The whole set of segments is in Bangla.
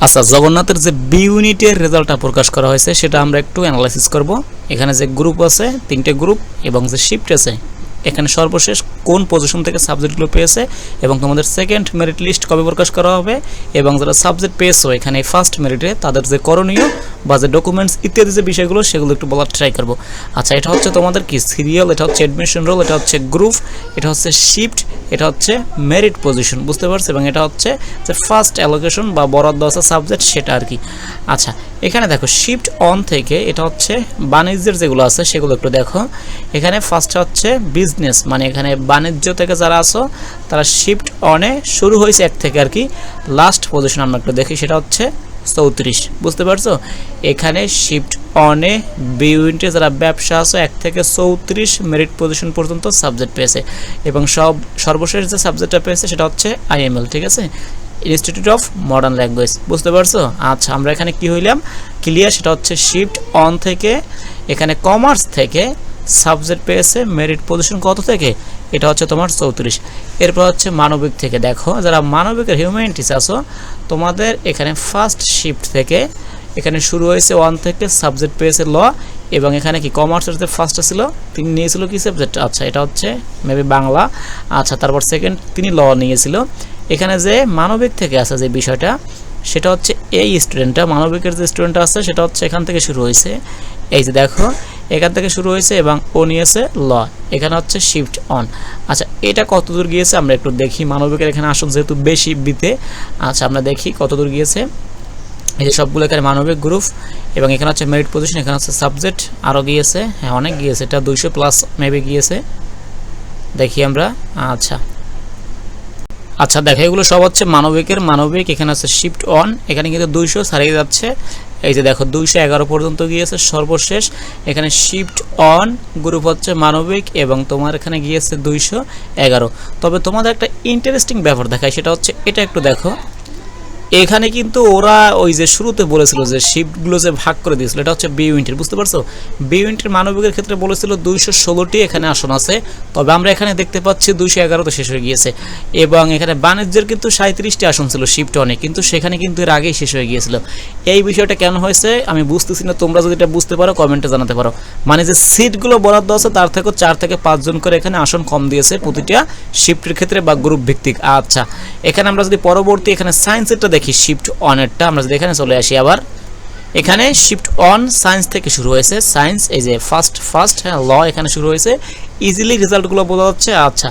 আচ্ছা জগন্নাথের যে বি ইউনিটের রেজাল্টটা প্রকাশ করা হয়েছে, সেটা আমরা একটু অ্যানালাইসিস করব। এখানে যে গ্রুপ আছে, তিনটে গ্রুপ এবং যে শিফট আছে এখানে সর্বশেষ কোন পজিশন থেকে সাবজেক্টগুলো পেয়েছে এবং তোমাদের সেকেন্ড মেরিট লিস্ট কবে প্রকাশ করা হবে এবং যারা সাবজেক্ট পেয়েছ এখানে ফার্স্ট মেরিটে তাদের যে করণীয় বা যে ডকুমেন্টস ইত্যাদি যে বিষয়গুলো সেগুলো একটু বলার ট্রাই করব। আচ্ছা এটা হচ্ছে তোমাদের কি সিরিয়াল এটা হচ্ছে অ্যাডমিশন রোল এটা হচ্ছে গ্রুপ এটা হচ্ছে শিফট এটা হচ্ছে মেরিট পজিশন বুঝতে পারছ? এবং এটা হচ্ছে যে ফার্স্ট অ্যালোকেশন বা বরাদ্দ আছে সাবজেক্ট সেটা আর কি। আচ্ছা এখানে দেখো শিফট অন থেকে এটা হচ্ছে বাণিজ্যের যেগুলো আছে সেগুলো একটু দেখো। এখানে ফার্স্ট হচ্ছে বিজনেস মানে এখানে বাণিজ্য থেকে যারা আছো, তারা শিফট অনে শুরু হয়েছে এক থেকে আর কি। লাস্ট পজিশন আমরা একটু দেখি, সেটা হচ্ছে চৌত্রিশ। বুঝতে পারছ? এখানে শিফট অনে বিউনিটে যারা ব্যবসা আছে, এক থেকে চৌত্রিশ মেরিট পজিশন পর্যন্ত সাবজেক্ট পেয়েছে। এবং সব, সর্বশেষ যে সাবজেক্টটা পেয়েছে, সেটা হচ্ছে আইএমএল ঠিক আছে? ইনস্টিটিউট অফ মডার্ন ল্যাঙ্গুয়েজ বুঝতে পারছ? আচ্ছা আমরা এখানে কি হইলাম? ক্লিয়ার সেটা হচ্ছে শিফট অন থেকে, এখানে কমার্স থেকে সাবজেক্ট পেয়েছে মেরিট পজিশন কত থেকে? এটা হচ্ছে তোমার চৌত্রিশ। এরপর হচ্ছে মানবিক থেকে। দেখো, যারা মানবিকের হিউম্যানিটিস আছো, তোমাদের এখানে ফার্স্ট শিফট থেকে এখানে শুরু হয়েছে ওয়ান থেকে সাবজেক্ট পেয়েছে ল, এবং এখানে কি কমার্সের যে ফার্স্টটা ছিল, তিনি নিয়েছিল কি সাবজেক্ট আচ্ছা এটা হচ্ছে মেবি বাংলা। আচ্ছা তারপর সেকেন্ড তিনি ল নিয়েছিল। এখানে যে মানবিক থেকে আছে যে বিষয়টা, সেটা হচ্ছে এই স্টুডেন্টটা মানবিকের যে স্টুডেন্টটা আছে, সেটা হচ্ছে এখান থেকে শুরু হয়েছে। এই যে দেখো এখান থেকে শুরু হয়েছে এবং ও নিয়েছে ল। এখানে হচ্ছে শিফট অন আচ্ছা এটা কত দূর গিয়েছে আমরা একটু দেখি। মানবিকের এখানে আসন যেহেতু বেশি বিতে আচ্ছা আমরা দেখি কত দূর গিয়েছে। এই যে সবগুলো এখানে মানবিক গ্রুপ এবং এখানে হচ্ছে মেরিট পজিশন এখানে হচ্ছে সাবজেক্ট আরও গিয়েছে। হ্যাঁ অনেক গিয়েছে। এটা দুইশো প্লাস মেবি গিয়েছে। দেখি আমরা। আচ্ছা। আচ্ছা দেখো, এগুলো সব হচ্ছে মানবিকের। মানবিক, এখানে আছে শিফট অন এখানে কিন্তু দুইশো ছাড়িয়ে যাচ্ছে। এই যে দেখো, দুইশো এগারো পর্যন্ত গিয়েছে সর্বশেষ। এখানে শিফট অন গ্রুপ হচ্ছে মানবিক এবং তোমার এখানে গিয়েছে দুইশো এগারো। তবে তোমাদের একটা ইন্টারেস্টিং ব্যাপার দেখায় সেটা হচ্ছে এটা একটু দেখো। এখানে কিন্তু ওরা ওই যে শুরুতে বলেছিল যে শিফটগুলো যে ভাগ করে দিয়েছিল, এটা হচ্ছে বি ইউনিটের বুঝতে পারছ? বি ইউনিটের মানবিকের ক্ষেত্রে বলেছিল দুইশো ষোলোটি এখানে আসন আছে, তবে আমরা এখানে দেখতে পাচ্ছি দুইশো এগারোতে শেষ হয়ে গিয়েছে। এবং এখানে বাণিজ্যের কিন্তু সাঁত্রিশটি আসন ছিল শিফট অনেক, কিন্তু সেখানে কিন্তু এর আগেই শেষ হয়ে গিয়েছিল। এই বিষয়টা কেন হয়েছে আমি বুঝতেছি না, তোমরা যদি এটা বুঝতে পারো, কমেন্টে জানাতে পারো। মানে যে সিটগুলো বরাদ্দ আছে, তার থেকে চার থেকে পাঁচজন করে এখানে আসন কম দিয়েছে প্রতিটা শিফটের ক্ষেত্রে বা গ্রুপ ভিত্তিক। আচ্ছা এখানে আমরা যদি পরবর্তী এখানে সায়েন্সেরটা দেখি শিফট অনেরটা আমরা যদি এখানে চলে আসি আবার। এখানে শিফট অন সায়েন্স থেকে শুরু হয়েছে। সায়েন্স এই যে ফার্স্ট ফার্স্ট হ্যাঁ ল এখানে শুরু হয়েছে। ইজিলি রেজাল্টগুলো বোঝা যাচ্ছে। আচ্ছা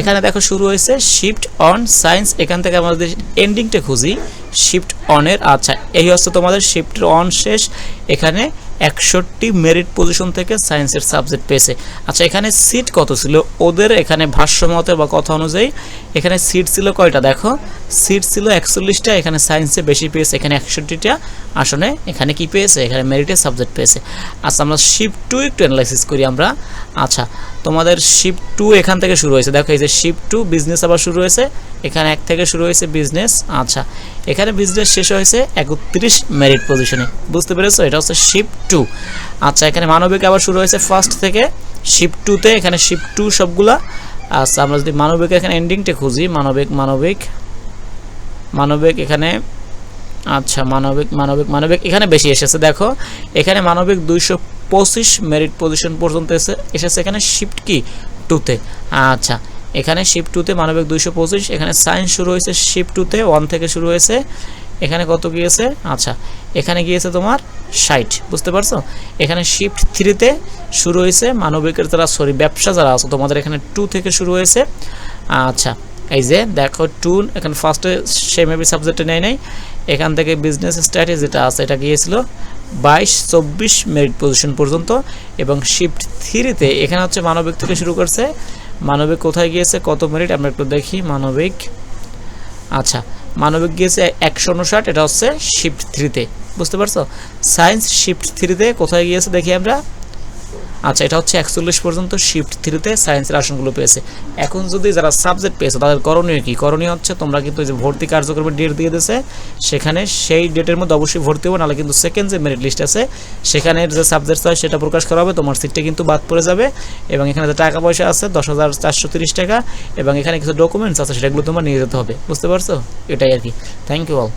এখানে দেখো শুরু হয়েছে শিফট অন সায়েন্স এখান থেকে আমাদের এন্ডিংটা খুঁজি শিফট অনের আচ্ছা এই হচ্ছে তোমাদের শিফট অন শেষ। এখানে একষট্টি মেরিট পজিশন থেকে সায়েন্সের সাবজেক্ট পেয়েছে। আচ্ছা এখানে সিট কত ছিল? ওদের এখানে ভাষ্যমতে বা কথা অনুযায়ী এখানে সিট ছিল কয়টা? দেখো সিট ছিল একচল্লিশটা, এখানে সায়েন্সে বেশি পেয়েছে, এখানে একষট্টিটা। আসনে এখানে কি পেয়েছে? এখানে মেরিটের সাবজেক্ট পেয়েছে। আচ্ছা আমরা শিফট টু একটু অ্যানালাইসিস করি আমরা। আচ্ছা তোমাদের শিপ টু এখান থেকে শুরু হয়েছে। দেখো এই যে শিপ টু বিজনেস আবার শুরু হয়েছে। এখানে এক থেকে শুরু হয়েছে বিজনেস আচ্ছা এখানে বিজনেস শেষ হয়েছে একত্রিশ মেরিট পজিশনে বুঝতে পেরেছ? এটা হচ্ছে শিপ টু আচ্ছা এখানে মানবিক আবার শুরু হয়েছে ফার্স্ট থেকে। শিপ টুতে এখানে শিপ টু সবগুলা। আচ্ছা আমরা যদি মানবিক এখানে এন্ডিংটা খুঁজি, মানবিক মানবিক মানবিক এখানে আচ্ছা মানবিক মানবিক মানবিক এখানে বেশি এসেছে। দেখো, এখানে মানবিক দুইশো পঁচিশ মেরিট পজিশন পর্যন্ত এসে এসেছে এখানে শিফট কি টুতে আচ্ছা এখানে শিফট টুতে মানবিক দুইশো পঁচিশ, এখানে সায়েন্স শুরু হয়েছে শিফট টুতে ওয়ান থেকে শুরু হয়েছে, এখানে কত গিয়েছে? আচ্ছা এখানে গিয়েছে তোমার ষাট, বুঝতে পারছ? এখানে শিফট থ্রিতে শুরু হয়েছে মানবিকের যারা সরি ব্যবসা যারা আছে, তোমাদের এখানে টু থেকে শুরু হয়েছে। আচ্ছা এই যে দেখো টু এখানে ফার্স্টে সে মেবি সাবজেক্টে নেয় নাই। এখান থেকে বিজনেস স্ট্র্যাটেজি যেটা আছে, এটা গিয়েছিল বাইশ, চব্বিশ মেরিট পজিশন পর্যন্ত এবং শিফট থ্রিতে এখানে হচ্ছে মানবিক থেকে শুরু করছে। মানবিক কোথায় গিয়েছে? কত মেরিট আমরা একটু দেখি। মানবিক আচ্ছা মানবিক গিয়েছে একশো উনষাট, এটা হচ্ছে শিফট থ্রিতে বুঝতে পারছ? সায়েন্স শিফট থ্রিতে কোথায় গিয়েছে দেখি আমরা। আচ্ছা এটা হচ্ছে একচল্লিশ পর্যন্ত শিফট থ্রিতে সায়েন্সের আসনগুলো পেয়েছে। এখন যদি যারা সাবজেক্ট পেয়েছে, তাদের করণীয় কি? করণীয় হচ্ছে তোমরা কিন্তু যে ভর্তি কার্যক্রমের ডেট দিয়ে দিয়েছে, সেখানে সেই ডেটের মধ্যে অবশ্যই ভর্তি হবে, নাহলে কিন্তু সেকেন্ড যে মেরিট লিস্ট আছে সেখানে যে সাবজেক্ট হয় সেটা প্রকাশ করা হবে, তোমার সিটটা কিন্তু বাদ পড়ে যাবে। এবং এখানে যে টাকা পয়সা আছে, দশ হাজার চারশো তিরিশ টাকা, এবং এখানে কিছু ডকুমেন্টস আছে সেটাগুলো তোমার নিয়ে যেতে হবে। বুঝতে পারছ? এটাই আর কি। Thank you all